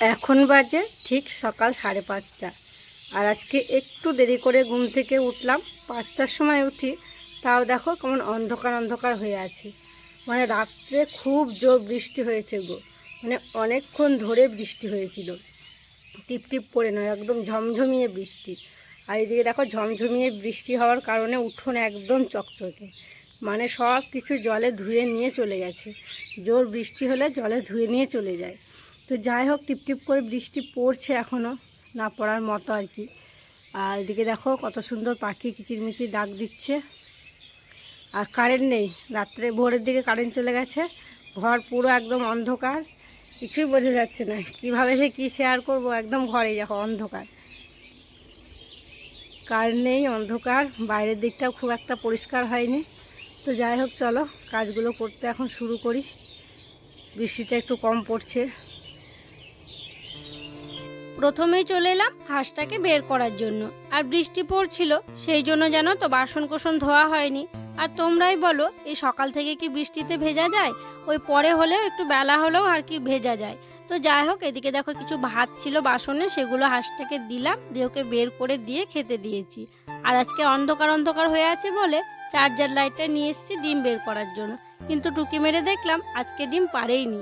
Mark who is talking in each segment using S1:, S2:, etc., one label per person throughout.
S1: এখন বাজে ঠিক সকাল সাড়ে পাঁচটা। আর আজকে একটু দেরি করে ঘুম থেকে উঠলাম। পাঁচটার সময় উঠি, তাও দেখো কেমন অন্ধকার অন্ধকার হয়ে আছে। মানে রাত্রে খুব জোর বৃষ্টি হয়েছে গো। মানে অনেকক্ষণ ধরে বৃষ্টি হয়েছিল। টিপ টিপ করে নয়, একদম ঝমঝমিয়ে বৃষ্টি। আর এদিকে দেখো ঝমঝমিয়ে বৃষ্টি হওয়ার কারণে উঠোন একদম চকচকে। মানে সব কিছু জলে ধুয়ে নিয়ে চলে গেছে। জোর বৃষ্টি হলে জলে ধুয়ে নিয়ে চলে যায়। তো যাই হোক, টিপ টিপ করে বৃষ্টি পড়ছে এখনও না পড়ার মতো আর কি। আর এদিকে দেখো কত সুন্দর পাখি কিচিরমিচির ডাক দিচ্ছে। আর কারেন্ট নেই, রাত্রে ভোরের দিকে কারেন্ট চলে গেছে, ঘর পুরো একদম অন্ধকার, কিছুই বোঝা যাচ্ছে না, কীভাবে যে কী শেয়ার করব, একদম ঘরে দেখো অন্ধকার। কারেন্ট নেই, অন্ধকার, বাইরের দিকটাও খুব একটা পরিষ্কার হয়নি। তো যাই হোক, চলো, কাজগুলো করতে এখন শুরু করি। বৃষ্টিটা একটু কম পড়ছে।
S2: প্রথমেই চলে এলাম হাঁসটাকে বের করার জন্য। আর বৃষ্টি পড়ছিল, সেই জন্য জানো তো বাসন কোসন ধোয়া হয়নি। আর তোমরাই বলো, এই সকাল থেকে কি বৃষ্টিতে ভেজা যায়? ওই পরে হলেও একটু বেলা হলেও আর কি ভেজা যায়। তো যাই হোক, এদিকে দেখো কিছু ভাত ছিল বাসনে, সেগুলো হাঁসটাকে দিলাম, দিয়ে ওকে বের করে দিয়ে খেতে দিয়েছি। আর আজকে অন্ধকার অন্ধকার হয়ে আছে বলে চার্জার লাইটটা নিয়ে এসেছি ডিম বের করার জন্য। কিন্তু টুকি মেরে দেখলাম আজকে ডিম পারেইনি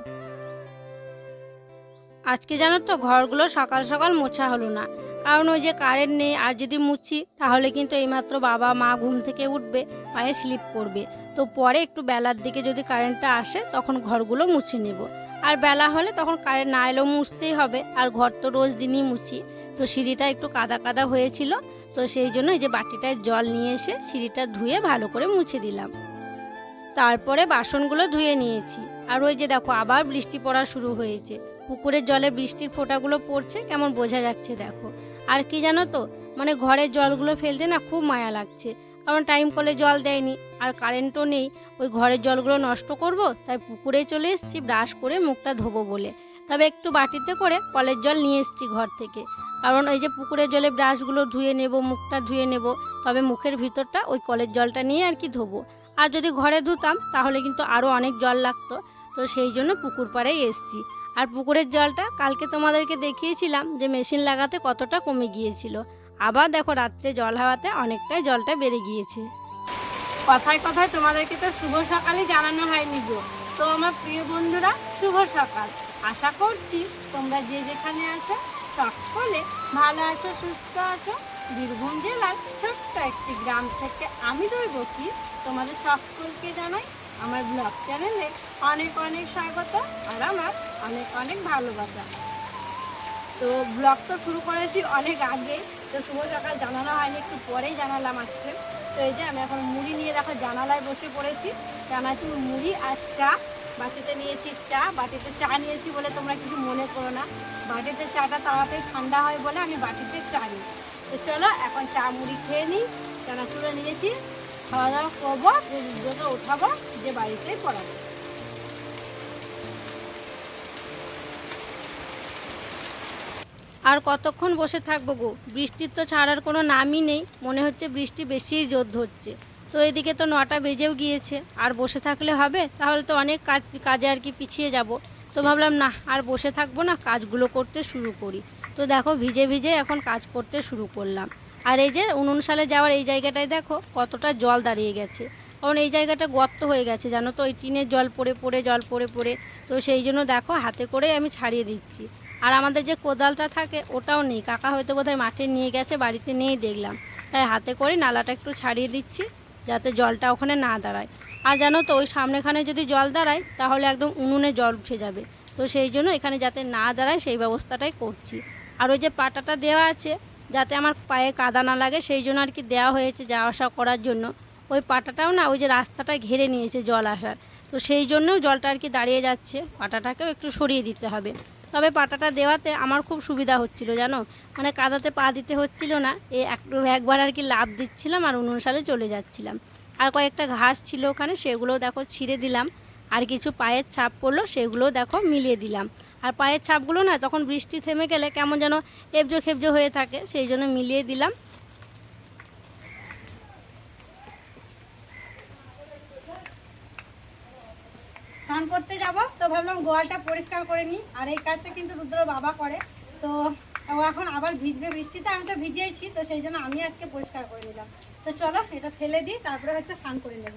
S2: আজকে জানো তো ঘরগুলো সকাল সকাল মোছা হলো না। কারণ ওই যে কারেন্ট নেই, আর যদি মুছি, তাহলে কিন্তু এইমাত্র বাবা, মা ঘুম থেকে উঠবে, পায়ে স্লিপ করবে। তো পরে একটু বেলার দিকে যদি কারেন্টটা আসে, তখন ঘরগুলো মুছে নেব। আর বেলা হলে তখন কারেন্ট না এলেও মুছতেই হবে। আর ঘর তো রোজ দিনই মুছি। তো সিঁড়িটা একটু কাদা কাদা হয়েছিল। তো সেই জন্য এই যে বাটিটায় জল নিয়ে এসে সিঁড়িটা ধুয়ে ভালো করে মুছে দিলাম। তারপরে বাসনগুলো ধুয়ে নিয়েছি। আর ওই যে দেখো, আবার বৃষ্টি পড়া শুরু হয়েছে। পুকুরের জলে বৃষ্টির ফোঁটাগুলো পড়ছে, কেমন বোঝা যাচ্ছে দেখো। আর কি জানো তো মানে ঘরের জলগুলো ফেলতে না খুব মায়া লাগছে। কারণ টাইম কলে জল দেয়নি, আর কারেন্টও নেই। ওই ঘরের জলগুলো নষ্ট করব, তাই পুকুরে চলে এসেছি ব্রাশ করে মুখটা ধোবো বলে। তবে একটু বাটিতে করে কলের জল নিয়ে এসেছি ঘর থেকে। কারণ ওই যে পুকুরের জলে ব্রাশগুলো ধুয়ে নেব, মুখটা ধুয়ে নেব, তবে মুখের ভিতরটা ওই কলের জলটা নিয়ে আর কি ধোবো। আর যদি ঘরে ধুতাম, তাহলে কিন্তু আরও অনেক জল লাগতো। তো সেই জন্য পুকুর পাড়েই এসছি। আর পুকুরের জলটা কালকে তোমাদেরকে দেখিয়েছিলাম যে মেশিন লাগাতে কতটা কমে গিয়েছিল। আবার দেখো রাত্রে জল হাওয়াতে অনেকটাই জলটা বেড়ে গিয়েছে।
S1: কথায় কথায় তোমাদেরকে তো শুভ সকালই জানানো হয়নি গো। তো আমার প্রিয় বন্ধুরা, শুভ সকাল। আশা করছি তোমরা যে যেখানে আছো, সকলে ভালো আছো, সুস্থ আছো। বীরভূম জেলার ছোট্ট একটি গ্রাম থেকে আমি দৈবকী তোমাদের সকলকে জানাই আমার ব্লগ চ্যানেলে অনেক অনেক স্বাগত। আর আমার অনেক অনেক ভালোবাসা। তো ব্লগ তো শুরু করেছি অনেক আগে। তো শুভ সকাল, জানানো হয়নি, একটু পরেই জানালাম আজকে। তো এই যে আমি এখন মুড়ি নিয়ে দেখো, জানালায় বসে পড়েছি। জানাচ্ছি মুড়ি আর চা। বাটিতে নিয়েছি চা, বাটিতে চা নিয়েছি বলে তোমরা কিছু মনে করো না। বাটিতে চাটা তাড়াতাড়ি ঠান্ডা হয় বলে আমি বাটিতে চা নিই। তো চলো, এখন চা মুড়ি খেয়ে নিই। চানাচুড়ো নিয়েছি। খাওয়া দাওয়া করব উঠাবো, যে বাড়িতেই পড়াবো।
S2: আর কতক্ষণ বসে থাকব গো? বৃষ্টির তো ছাড়ার কোনো নামই নেই। মনে হচ্ছে বৃষ্টি বেশিই জোর ধরছে। তো এদিকে তো নটা বেজেও গিয়েছে। আর বসে থাকলে হবে? তাহলে তো অনেক কাজ, কাজে আর কি পিছিয়ে যাব। তো ভাবলাম, না, আর বসে থাকব না, কাজগুলো করতে শুরু করি। তো দেখো, ভিজে ভিজে এখন কাজ করতে শুরু করলাম। আর এই যে উনুন সালে যাওয়ার এই জায়গাটায় দেখো, কতটা জল দাঁড়িয়ে গেছে। কারণ এই জায়গাটা গর্ত হয়ে গেছে, জানো তো? ওই টিনের জল পড়ে পড়ে, জল পড়ে পড়ে। তো সেই জন্য দেখো, হাতে করে আমি ছাড়িয়ে দিচ্ছি। আর আমাদের যে কোদালটা থাকে, ওটাও নেই। কাকা হয়তো বোধহয় মাঠে নিয়ে গেছে, বাড়িতে নিয়েই দেখলাম। তাই হাতে করে নালাটা একটু ছাড়িয়ে দিচ্ছি, যাতে জলটা ওখানে না দাঁড়ায়। আর জানো তো, ওই সামনেখানে যদি জল দাঁড়ায়, তাহলে একদম উনুনে জল উঠে যাবে। তো সেই জন্য এখানে যাতে না দাঁড়ায়, সেই ব্যবস্থাটাই করছি। আর ওই যে পাটাটা দেওয়া আছে, যাতে আমার পায়ে কাদা না লাগে, সেই জন্য আর কি দেওয়া হয়েছে যাওয়া আসা করার জন্য। ওই পাটাটাও না, ওই যে রাস্তাটা ঘিরে নিয়েছে জল আসার। তো সেই জন্যও জলটা আর কি দাঁড়িয়ে যাচ্ছে। পাটাটাকেও একটু সরিয়ে দিতে হবে। তবে পাটাটা দেওয়াতে আমার খুব সুবিধা হচ্ছিল, জানো? মানে কাদাতে পা দিতে হচ্ছিল না, এ একটু একবার আর কি লাভ দিচ্ছিলাম আর উনুন সালে চলে যাচ্ছিলাম। আর কয়েকটা ঘাস ছিল ওখানে সেগুলো দেখো ছিঁড়ে দিলাম। আর কিছু পায়ের ছাপ পড়ল সেগুলো দেখো মিলিয়ে দিলাম। আর পায়ের ছাপগুলো না, তখন বৃষ্টি থেমে গেলে কেমন যেন এবজো খেবজো হয়ে থাকে, সেই জন্য মিলিয়ে দিলাম।
S1: স্নান করতে যাব। তো
S2: ভাবলাম গোয়ালটা পরিষ্কার করে নিই। আর এই কাজটা কিন্তু রুদ্র বাবা করে। তো ও এখন আবার ভিজবে বৃষ্টিতে। আমি তো ভিজেইছি তো সেই জন্য আমি আজকে পরিষ্কার করে নিলাম। তো চলো, এটা ফেলে দিই, তারপরে হচ্ছে স্নান করে নেব।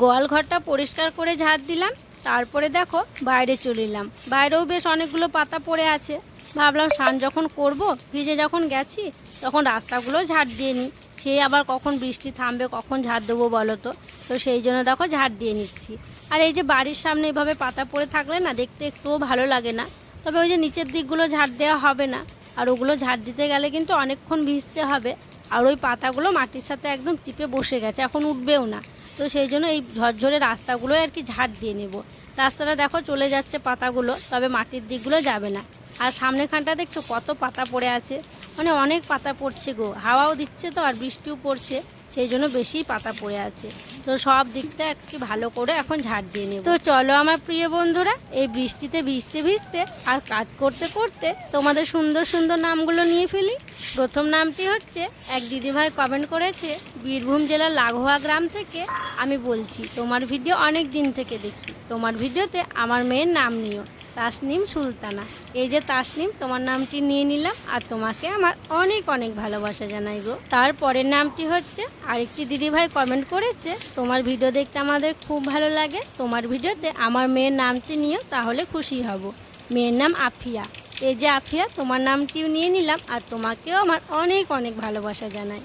S3: গোয়াল ঘরটা পরিষ্কার করে ঝাড় দিলাম। তারপরে দেখো, বাইরে চলে এলাম। বাইরেও বেশ অনেকগুলো পাতা পড়ে আছে। ভাবলাম স্নান যখন করব, ভিজে যখন গেছি, তখন রাস্তাগুলো ঝাড় দিয়ে নিই। সে আবার কখন বৃষ্টি থামবে, কখন ঝাড় দেবো বলো তো? তো সেই জন্য দেখো ঝাড় দিয়ে নিচ্ছি। আর এই যে বাড়ির সামনে এভাবে পাতা পড়ে থাকলে না দেখতে একটুও ভালো লাগে না। তবে ওই যে নিচের দিকগুলো ঝাড় দেওয়া হবে না, আর ওগুলো ঝাড় দিতে গেলে কিন্তু অনেকক্ষণ ভিজতে হবে। আর ওই পাতাগুলো মাটির সাথে একদম চিপে বসে গেছে, এখন উঠবেও না। তো সেই জন্য এই ঝরঝরে রাস্তাগুলো আর কি ঝাড় দিয়ে নেব। রাস্তাটা দেখো চলে যাচ্ছে পাতাগুলো, তবে মাটির দিকগুলো যাবে না। আর সামনেখানটা দেখছ কত পাতা পড়ে আছে। মানে অনেক পাতা পড়ছে গো। হাওয়াও দিচ্ছে তো আর বৃষ্টিও পড়ছে, সেই জন্য বেশি পাতা পড়ে আছে। তো সব দিকটা একটু ভালো করে এখন ঝাড় দিয়ে নেব। তো চলো আমার প্রিয় বন্ধুরা, এই বৃষ্টিতে ভিজতে ভিজতে আর কাজ করতে করতে তোমাদের সুন্দর সুন্দর নামগুলো নিয়ে ফেলি। প্রথম নামটি হচ্ছে, এক দিদিভাই কমেন্ট করেছে, বীরভূম জেলার লাঘোয়া গ্রাম থেকে। আমি বলছি, তোমার ভিডিও অনেক দিন থেকে দেখি। তোমার ভিডিওতে আমার মেয়ের নাম নিও। তাসনিম সুলতানা। এই যে তাসনিম, তোমার নামটি নিয়ে নিলাম আর তোমাকে আমার অনেক অনেক ভালোবাসা জানাই গো। তারপরের নামটি হচ্ছে, আরেকটি দিদিভাই কমেন্ট করেছে, তোমার ভিডিও দেখতে আমাদের খুব ভালো লাগে। তোমার ভিডিওতে আমার মেয়ের নামটি নিও, তাহলে খুশি হব। মেয়ের নাম আফিয়া। এই যে আফিয়া, তোমার নামটিও নিয়ে নিলাম আর তোমাকেও আমার অনেক অনেক ভালোবাসা জানাই।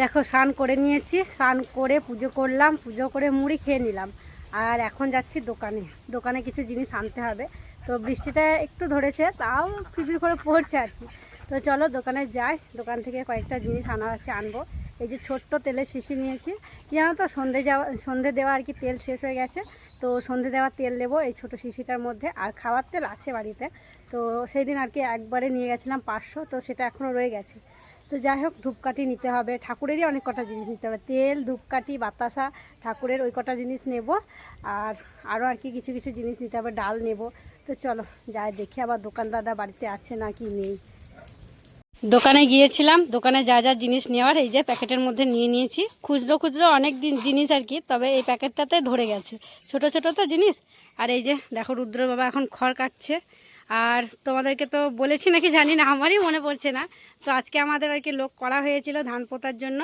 S2: দেখো, স্নান করে নিয়েছি, স্নান করে পুজো করলাম, পুজো করে মুড়ি খেয়ে নিলাম। আর এখন যাচ্ছি দোকানে। দোকানে কিছু জিনিস আনতে হবে। তো বৃষ্টিটা একটু ধরেছে, তাও ফিফি করে পড়ছে আর কি। তো চলো দোকানে যাই, দোকান থেকে কয়েকটা জিনিস আনা হচ্ছে, আনব। এই যে ছোট্ট তেলের শিশি নিয়েছি। কি জানো তো, সন্ধে যাওয়া, সন্ধে দেওয়া আর কি তেল শেষ হয়ে গেছে। তো সন্ধে দেওয়া তেল নেব এই ছোট শিশিটার মধ্যে। আর খাওয়ার তেল আছে বাড়িতে। তো সেই দিন আর কি একবারে নিয়ে গেছিলাম পাঁচশো, তো সেটা এখনও রয়ে গেছে। তো যাই হোক, ধূপকাঠি নিতে হবে। ঠাকুরেরই অনেক কটা জিনিস নিতে হবে। তেল, ধূপকাঠি, বাতাসা, ঠাকুরের ওই কটা জিনিস নেব। আর আরও আর কি কিছু কিছু জিনিস নিতে হবে, ডাল নেব। তো চলো, যাই, দেখি আবার দোকানদাররা বাড়িতে আছে না কি নেই। দোকানে গিয়েছিলাম, দোকানে যা যা জিনিস নেওয়ার, এই যে প্যাকেটের মধ্যে নিয়ে নিয়েছি। খুচরো খুচরো অনেক দিন জিনিস আর কি, তবে এই প্যাকেটটাতে ধরে গেছে। ছোট ছোট তো জিনিস, আর এই যে দেখো রুদ্র বাবা এখন খড় কাটছে। আর তোমাদেরকে তো বলেছি নাকি জানি না, আমারই মনে পড়ছে না। তো আজকে আমাদের আর কি লোক করা হয়েছিল ধান পোতার জন্য।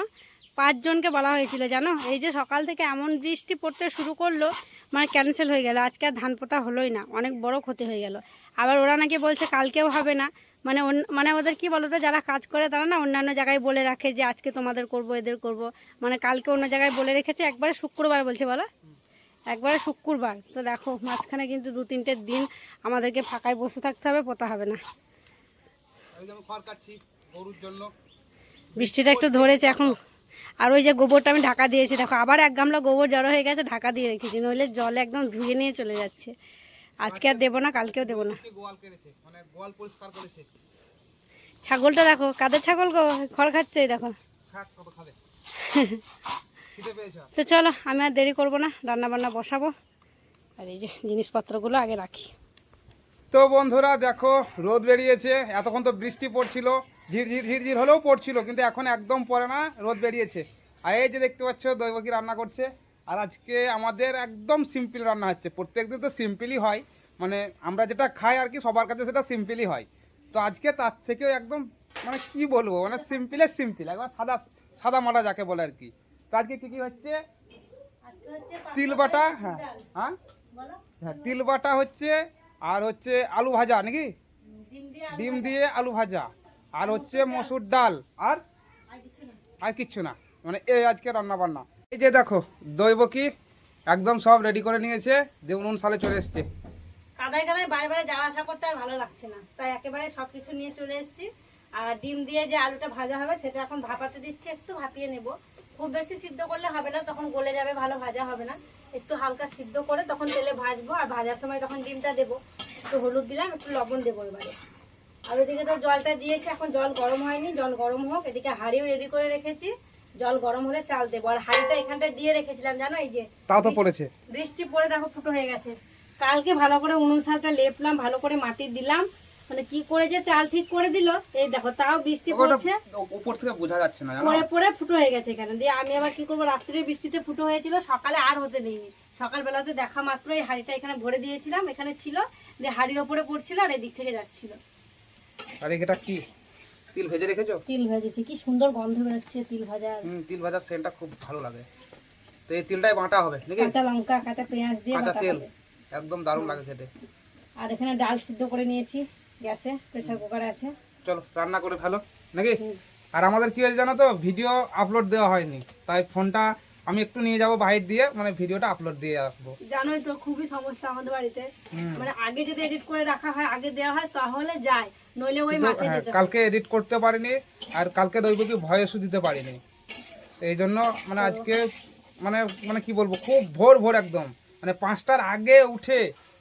S2: পাঁচজনকে বলা হয়েছিল জানো? এই যে সকাল থেকে এমন বৃষ্টি পড়তে শুরু করল মানে ক্যান্সেল হয়ে গেল। আজকে আর ধান পোতা হলোই না অনেক বড় ক্ষতি হয়ে গেল। আবার ওরা নাকি বলছে কালকেও হবে না। মানে মানে ওদের কি বলো তো যারা কাজ করে তারা না অন্যান্য জায়গায় বলে রাখে যে আজকে তোমাদের করব এদের করব। মানে কালকে অন্য জায়গায় বলে রেখেছে একবারে শুক্রবার বলছে বলো? একবারে শুক্রবার। তো দেখো মাঝখানে কিন্তু দু তিনটে দিন আমাদেরকে ফাঁকায় বসে থাকতে হবে পোতা হবে না। বৃষ্টিটা একটু ধরেছে এখন। আর ওই যে গোবরটা আমি ঢাকা দিয়েছি দেখো আবার এক গামলা গোবর জড়ো হয়ে গেছে ঢাকা দিয়ে রেখেছি নইলে জলে একদম ধুয়ে নিয়ে চলে যাচ্ছে। আজকে আর দেবো না কালকেও দেবো না।
S4: মানে
S2: ছাগলটা দেখো কাদের ছাগল গো? খড় খাচ্ছে দেখো। তো চলো আমি আর দেরি করব না রান্না বান্না বসাবো। আর এই যে জিনিসপত্রগুলো আগে রাখি।
S4: তো বন্ধুরা দেখো রোদ বেরিয়েছে এতক্ষণ তো বৃষ্টি পড়ছিল। ঝিরঝির ঝিরঝির হলেও পড়ছিল কিন্তু এখন একদম পড়ে না রোদ বেরিয়েছে। আর এই যে দেখতে পাচ্ছ দৈবকী রান্না করছে। আর আজকে আমাদের একদম সিম্পল রান্না হচ্ছে। প্রত্যেকদিন তো সিম্পলই হয়। মানে আমরা যেটা খাই আর কি সবার কাছে সেটা সিম্পলই হয়। তো আজকে তার থেকেও একদম মানে কি বলব মানে সিম্পলের সিম্পল একবার সাদা সাদা মাটা যাকে বলে আর কি। তো আজকে কি কি হচ্ছে? তিল বাটা হ্যাঁ। হ্যাঁ? হ্যাঁ তিল বাটা হচ্ছে আর হচ্ছে আলু ভাজা নাকি? ডিম দিয়ে আলু ভাজা। আর হচ্ছে মসুর ডাল আর আর কিচ্ছু না। মানে এই আজকে রান্না বান্না এই যে দেখো দৈবকি একদম সব রেডি করে নিয়েছে। দিয়ে উনুন সালে চলে এসছে।
S2: বারে বারে যাওয়া আসা করতে ভালো লাগছে না। তাই একেবারে সব কিছু নিয়ে চলে এসেছি। আর ডিম দিয়ে যে আলুটা ভাজা হবে, সেটা এখন ভাপাতে দিচ্ছি, একটু ভাপিয়ে খুব বেশি সিদ্ধ করলে হবে না, তখন গলে যাবে, ভালো ভাজা হবে না। একটু হালকা সিদ্ধ করে তখন তেলে ভাজবো, আর ভাজার সময় তখন ডিমটা দেবো। একটু হলুদ দিলাম, একটু লবণ দেবো এবারে। আর ওইদিকে তো জলটা দিয়েছি এখন জল গরম হয়নি জল গরম হোক এদিকে হাঁড়িও রেডি করে রেখেছি জল গরম হলে চাল দেবো। আর হাঁড়িটা এখানটা দিয়ে রেখেছিলাম জানো এই যে
S4: তাও তো পড়েছে।
S2: বৃষ্টি পড়ে দেখো ফুটো হয়ে গেছে। কালকে ভালো করে উনুন শালটা লেপলাম ভালো করে মাটি দিলাম। মানে কি করে যে চাল ঠিক করে দিল এই দেখো তাও বৃষ্টি পড়ছে।
S4: উপর থেকে বোঝা যাচ্ছে না
S2: পরে পরে ফুটো হয়ে গেছে এখানে। দিয়ে আমি আবার কি করব রাত্রে বৃষ্টিতে ফুটো হয়েছিল সকালে আর হতে দিইনি। সকালবেলাতে দেখা মাত্র এই হাঁড়িটা এখানে ভরে দিয়েছিলাম এখানে ছিল। দিয়ে হাঁড়ির ওপরে পড়ছিল আর এদিক থেকে যাচ্ছিল।
S4: আর এটা কি? তিল ভেজে রেখেছো?
S2: তিল ভেজেছি কি সুন্দর গন্ধ বেরোচ্ছে তিল
S4: হুম তিল ভাজার সেন্টটা খুব ভালো লাগে। তো এই তিলটাই বাটা হবে নাকি?
S2: কাঁচা লঙ্কা কাঁচা পেঁয়াজ দিয়ে
S4: কাঁচা তেল একদম দারুণ লাগে খেতে।
S2: আর এখানে ডাল সিদ্ধ করে নিয়েছি গ্যাসে প্রেসার কুকার আছে।
S4: চলো রান্না করে ফেলো নাকি? আর আমাদের কি হয়েছে জানো তো ভিডিও আপলোড দেওয়া হয়নি তাই ফোনটা আমি একটু নিয়ে যাব বাইর দিয়ে মানে ভিডিওটা আপলোড দিয়ে আসব।
S2: জানোই তো খুবই সমস্যা আমাদের বাড়িতে। মানে আগে যদি এডিট করে রাখা হয় আগে দেওয়া হয় তাহলে যায়। নইলে ওই মাঠে
S4: হ্যাঁ,
S2: যেতে
S4: কালকে এডিট করতে পারিনি আর কালকে দৈবকী ভয়েসও দিতে পারিনি। এই জন্য মানে আজকে মানে মানে কি বলব খুব ভোর ভোর একদম। মানে পাঁচটার আগে উঠে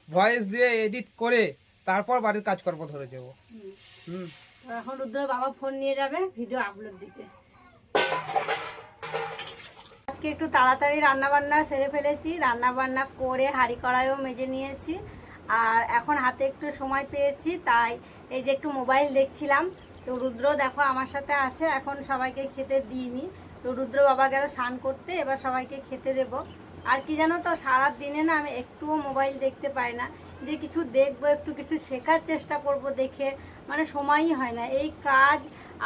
S4: ভয়েস দিয়ে এডিট করে তারপর বাড়ির কাজকর্ম ধরে যাব। হুম।
S2: এখন রুদ্রের বাবা ফোন নিয়ে যাবে ভিডিও আপলোড দিতে। আজকে একটু তাড়াতাড়ি রান্না বান্না সেরে ফেলেছি। রান্না বান্না করে হাঁড়ি কড়াইও মেজে নিয়েছি। আর এখন হাতে একটু সময় পেয়েছি, তাই এই যে একটু মোবাইল দেখছিলাম। তো রুদ্র দেখো আমার সাথে আছে, এখন সবাইকে খেতে দিইনি। তো রুদ্র বাবা গেল স্নান করতে, এবার সবাইকে খেতে দেব। আর কি জানো তো সারা দিনে না আমি একটুও মোবাইল দেখতে পাই না। যে কিছু দেখব, একটু কিছু শেখার চেষ্টা করব দেখে মানে সময়ই হয় না। এই কাজ,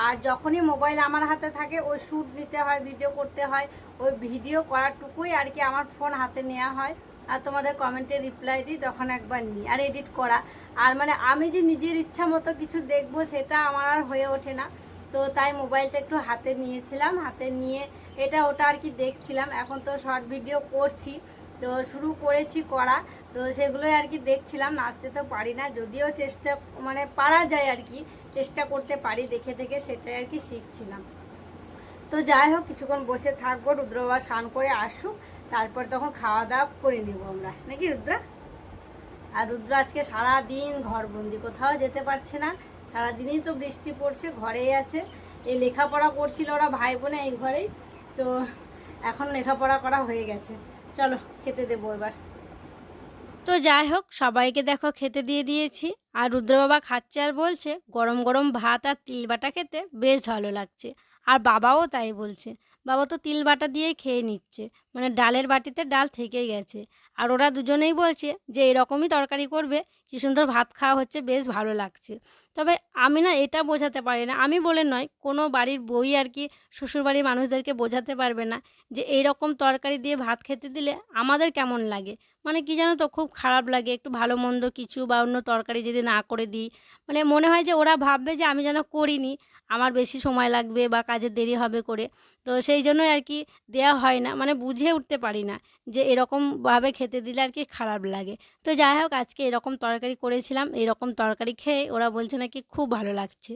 S2: আর যখনই মোবাইল আমার হাতে থাকে, ওই শ্যুট নিতে হয়, ভিডিও করতে হয়, ওই ভিডিও করারটুকুই আর কি আমার ফোন হাতে নেওয়া হয়। আর তোমাদের কমেন্টে রিপ্লাই দিই, তখন একবার নিই, আর এডিট করা। আর মানে আমি যে নিজের ইচ্ছা মতো কিছু দেখব, সেটা আমার আর হয়ে ওঠে না। তো তাই মোবাইলটা একটু হাতে নিয়েছিলাম, হাতে নিয়ে এটা ওটা আর কি দেখছিলাম। এখন তো শর্ট ভিডিও করছি, তো শুরু করেছি করা। তো সেগুলোই আর কি দেখছিলাম, নাচতে তো পারি না, যদিও চেষ্টা মানে পারা যায় আর কি, চেষ্টা করতে পারি, দেখে দেখে সেটাই আর কি শিখছিলাম। তো যাই হোক, কিছুক্ষণ বসে থাকব রুদ্র স্নান করে আসুক, তারপর তখন খাওয়া দাওয়া করে নেব আমরা। নাকি রুদ্রা? আর রুদ্র আজকে সারা দিন ঘরবন্দি, কোথাও যেতে পারছে না, সারাদিনই তো বৃষ্টি পড়ছে, ঘরেই আছে। এই লেখাপড়া করছিল ওরা ভাই বোনে এই ঘরেই, তো এখন লেখাপড়া করা হয়ে গেছে। চলো, খেতে দেবো এবার।
S3: তো যাই হোক, সবাইকে দেখো খেতে দিয়ে দিয়েছি। আর রুদ্রবাবা খাচ্ছে আর বলছে, গরম গরম ভাত আর তিল বাটা খেতে বেশ ভালো লাগছে। আর বাবাও তাই বলছে, বাবা তো তিল বাটা দিয়ে খেয়ে নিচ্ছে। মানে ডালের বাটিতে ডাল থেকে গেছে। আর ওরা দুজনেই বলছে যে, এরকমই তরকারি করবে কি সুন্দর ভাত খাওয়া হচ্ছে, বেশ ভালো লাগছে। তবে আমি না এটা বোঝাতে পারি না। আমি বলে নয়, কোনো বাড়ির বই আর কি শ্বশুরবাড়ির মানুষদেরকে বোঝাতে পারবে না যে এই রকম তরকারি দিয়ে ভাত খেতে দিলে আমাদের কেমন লাগে? মানে কি জানো তো, খুব খারাপ লাগে। একটু ভালো মন্দ কিছু বা অন্য তরকারি যদি না করে দিই। মানে মনে হয় যে ওরা ভাববে যে আমি যেন করিনি। আমার বেশি সময় লাগবে বা কাজের দেরি হবে করে। তো সেই জন্য আর কি দেওয়া হয় না মানে বুঝে উঠতে পারি না যে এরকমভাবে খেতে দিলে আর কি খারাপ লাগে। তো যাই হোক, আজকে এরকম তরকারি করেছিলাম, এরকম তরকারি খেয়ে ওরা বলছে নাকি খুব ভালো লাগছে।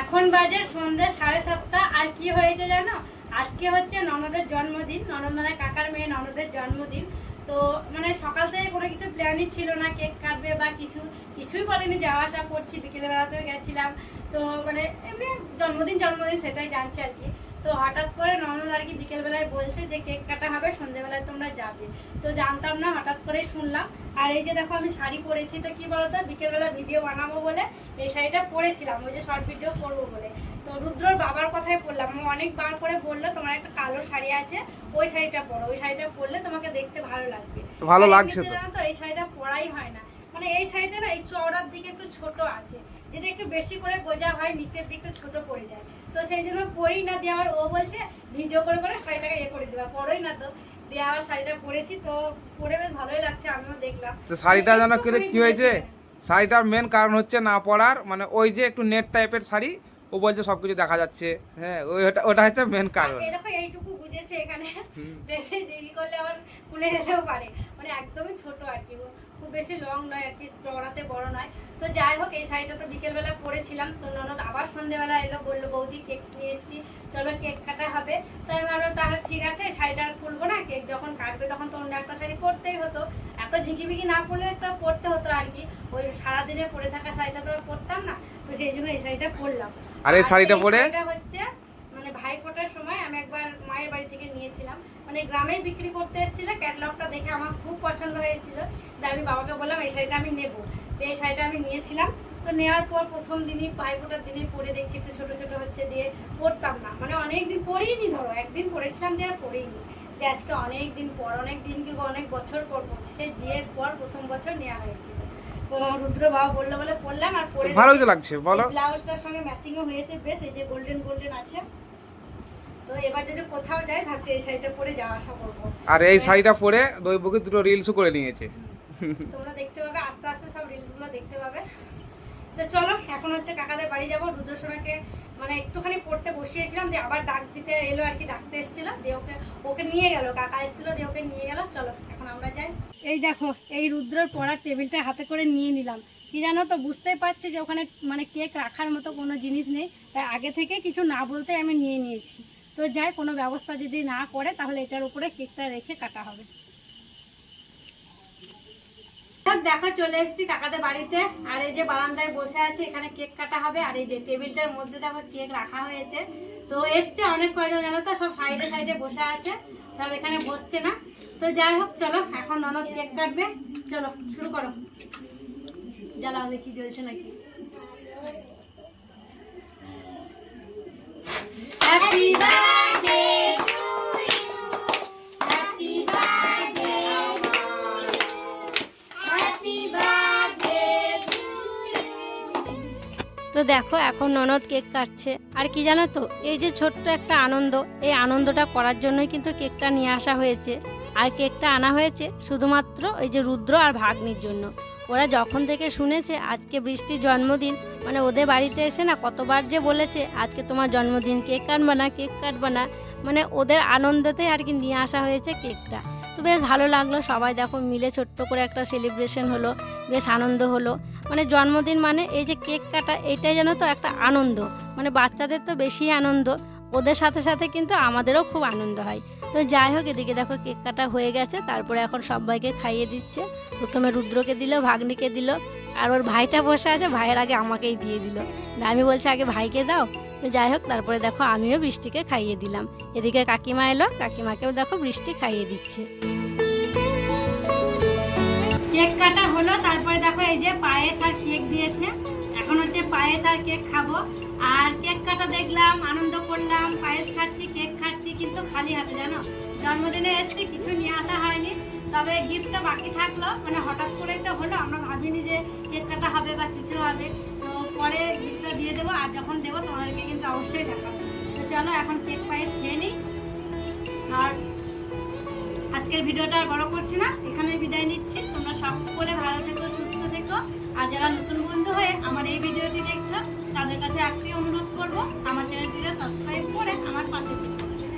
S2: এখন বাজে সন্ধ্যে সাড়ে সাতটা, আর কি হয়েছে জানো? আজকে হচ্ছে ননদের জন্মদিন, ননদ মানে কাকার মেয়ে ননদের জন্মদিন। তো মানে সকাল থেকে কোনো কিছু প্ল্যানই ছিল না, কেক কাটবে বা কিছু, কিছুই বলেনি, যাওয়া আসা করছি বিকেলে বেলাতেও গেছিলাম। তো মানে এমনি জন্মদিন জন্মদিন সেটাই জানছি আর কি। তো হঠাৎ করে ননদ আর কি বিকেলবেলায় বলছে যে কেক কাটা হবে সন্ধ্যেবেলায় তোমরা যাবে। তো জানতাম না, হঠাৎ করেই শুনলাম। আর এই যে দেখো আমি শাড়ি পরেছি, তো কি বলতো, বিকেলবেলা ভিডিও বানাবো বলে এই শাড়িটা পরেছিলাম, ওই যে শর্ট ভিডিও করব বলে। তো রুদ্রর বাবার কথাই বললাম। ও অনেকবার করে বলল তোমার একটা কালো শাড়ি আছে ওই শাড়িটা পরো ওই শাড়িটা পরলে তোমাকে দেখতে ভালো লাগবে।
S4: ভালো লাগছে তো।
S2: এই শাড়িটা পরাই হয় না। মানে এই শাড়িটা না এই চওড়ার দিকে একটু ছোট আছে যেটা একটু বেশি করে গোজা হয় নিচের দিকটা ছোট পড়ে যায়। তো সেই জন্য পরেই না দিয়ে আবার ও বলছে ভিডিও করে করে শাড়িটাকে ইয়ে করে দেবা। পরেই না তো দিয়ে আবার শাড়িটা পরেছি তো পরে বেশ ভালোই লাগছে আমিও দেখলাম।
S4: তো শাড়িটা যেন কি হয়েছে? শাড়িটার মেন কারণ হচ্ছে না পরার মানে ওই যে একটু নেট টাইপের শাড়ি ও বলছে সবকিছু দেখা যাচ্ছে। হ্যাঁ ওটা ওটা হচ্ছে মেন কারণ।
S2: এই দেখো এইটুকু বুঝেছে এখানে। বেশি দেরি করলে আবার খুলে যেতেও পারে। মানে একদমই ছোট আর কি খুব বেশি লং নয় আর কি চড়াতে বড় নয়। তো যাই হোক এই শাড়িটা তো বিকেলবেলা পরেছিলাম। তো ননদ আবার সন্ধ্যেবেলা এলো বলল বৌদি কেক নিয়ে এসেছি। চলো কেক কাটা হবে। তো আমি ভাবলাম তাহলে ঠিক আছে শাড়িটা আর খুলবো না। কেক যখন কাটবে তখন তো অন্য একটা শাড়ি পরতেই হতো। এত ঝিকিবিকি না পরলে একটা পরতে হতো আর কি। ওই সারাদিনে পরে থাকা শাড়িটা তো আর পরতাম না। তো সেই জন্য এই শাড়িটা পরলাম।
S4: আর এই শাড়িটা পরে?
S2: হচ্ছে মানে ভাই ফোটার সময় আমি একবার মায়ের বাড়ি থেকে নিয়েছিলাম। মানে গ্রামে বিক্রি করতে এসেছিল ক্যাটলগটা দেখে আমার খুব পছন্দ হয়েছিল। তাই আমি বাবাকে বললাম এই শাড়িটা আমি নেব। তো এই শাড়িটা আমি নিয়েছিলাম। তো নেওয়ার পর প্রথম দিনই ভাইফোঁটার দিনই পরে দেখছি একটু ছোট ছোট হচ্ছে দিয়ে পরতাম না। মানে অনেক দিন পরেইনি ধরো একদিন পরেছিলাম দিয়ে আর পরেইনি যে আজকে অনেক দিন পর অনেক দিন কি অনেক বছর পর পরছি সেই বিয়ের পর প্রথম বছর নেওয়া হয়েছিল। তো রুদ্র বাবা বলল বলে পরলাম আর পরে
S4: ভালোই তো লাগছে বলো।
S2: ব্লাউজটার সঙ্গে ম্যাচিংও হয়েছে বেশ এই যে গোল্ডেন গোল্ডেন আছে। তো এবার যদি কোথাও যাই ভাবছি এই শাড়িটা পরে যাওয়া আসা করব।
S4: আর এই শাড়িটা পরে দৈবকে দুটো রিলসও করে নিয়েছে।
S2: তোমরা দেখতে পাবে আস্তে আস্তে সব রিলসগুলো দেখতে পাবে। তো চলো এখন হচ্ছে কাকাদের বাড়ি যাব। রুদ্রসোনাকে মানে একটুখানি পড়তে বসিয়েছিলাম যে আবার ডাক দিতে এলো আর কি ডাকতে এসেছিল। দিয়ে ওকে ওকে নিয়ে গেল কাকা এসেছিল দিয়ে ওকে নিয়ে গেল। চলো এই দেখো, এই রুদ্রর পড়ার টেবিলটা হাতে করে নিয়ে নিলাম। কি জানো তো, বুঝতেই পারছি যে ওখানে মানে কেক রাখার মতো কোনো জিনিস নেই। তাই আগে থেকে কিছু না বলতে আমি নিয়ে নিয়েছি। তো যাই, কোনো ব্যবস্থা যদি না করে, তাহলে এটার উপরে কেকটা রেখে কাটা হবে। দেখো, চলে এসেছি কাকাদের বাড়িতে। আর এই যে বারান্দায় বসে আছে, এখানে কেক কাটা হবে। আর এই যে টেবিলটার মধ্যে দেখো কেক রাখা হয়েছে। তো এসছে অনেক কয়জন জানো তো, সব সাইডে সাইডে বসে আছে। সব এখানে বসছে না। তো যাই হোক, চলো, এখন ননদ কেক কাটবে। চলো, শুরু করো। জ্বালাও দেখি, জ্বলছে নাকি? হ্যাপি
S3: তো দেখো, এখন ননদ কেক কাটছে। আর কি জানো তো, এই যে ছোট্ট একটা আনন্দ, এই আনন্দটা করার জন্যই কিন্তু কেকটা নিয়ে আসা হয়েছে। আর কেকটা আনা হয়েছে শুধুমাত্র ওই যে রুদ্র আর ভাগ্নির জন্য। ওরা যখন থেকে শুনেছে আজকে বৃষ্টির জন্মদিন মানে ওদের বাড়িতে এসে না কতবার যে বলেছে, আজকে তোমার জন্মদিন, কেক কাটবা না, কেক কাটবা না। মানে ওদের আনন্দতে আর কি নিয়ে আসা হয়েছে কেকটা। তো বেশ ভালো লাগল। সবাই দেখো মিলে ছোট্ট করে একটা সেলিব্রেশন হলো, বেশ আনন্দ হলো। মানে জন্মদিন মানে এই যে কেক কাটা এটাই যেন তো একটা আনন্দ। মানে বাচ্চাদের তো বেশি আনন্দ, ওদের সাথে সাথে কিন্তু আমাদেরও খুব আনন্দ হয়। তো যাই হোক, এদিকে দেখো কেক কাটা হয়ে গেছে, তারপরে এখন সবাইকে খাইয়ে দিচ্ছে। প্রথমে রুদ্রকে দিল, ভাগ্নিকে দিল, আর ওর ভাইটা বসে আছে, ভাইয়ের আগে আমাকেই দিয়ে দিল। আমি বলছি, আগে ভাইকে দাও তো যাই হোক, তারপরে দেখো আমিও বৃষ্টিকে খাইয়ে দিলাম। এদিকে কাকিমা এলো, কাকিমাকেও দেখো বৃষ্টি খাইয়ে দিচ্ছে।
S2: কেক কাটা হলো, তারপরে দেখো এই যে পায়েস আর কেক দিয়েছে। এখন হচ্ছে পায়েস আর কেক খাব। আর কেক কাটা দেখলাম, আনন্দ করলাম, পায়েস খাচ্ছি, কেক খাচ্ছি, কিন্তু খালি হাতে, জানো? জন্মদিনে এসেছি, কিছু নিয়ে আসা হয়নি। তবে গিফটটা বাকি থাকল মানে হঠাৎ করে তো হলো, আমরা ভাবিনি যে কেক কাটা হবে বা কিছু হবে। তো পরে গিফটটা দিয়ে দেবো, আর যখন দেবো তোমাদেরকে কিন্তু অবশ্যই দেখাবো। তো চলো এখন কেক পায়েস খেয়ে নিই। আর আজকের ভিডিওটা আর বড় করছি না এখানে বিদায় নিচ্ছি। তোমরা সব করে ভালো থেকো, সুস্থ থেকো। আর যারা নতুন বন্ধু হয়ে আমার এই ভিডিওটি দেখছ, তাদের কাছে একটাই অনুরোধ করব, আমার চ্যানেলটিকে সাবস্ক্রাইব করে আমার পাশে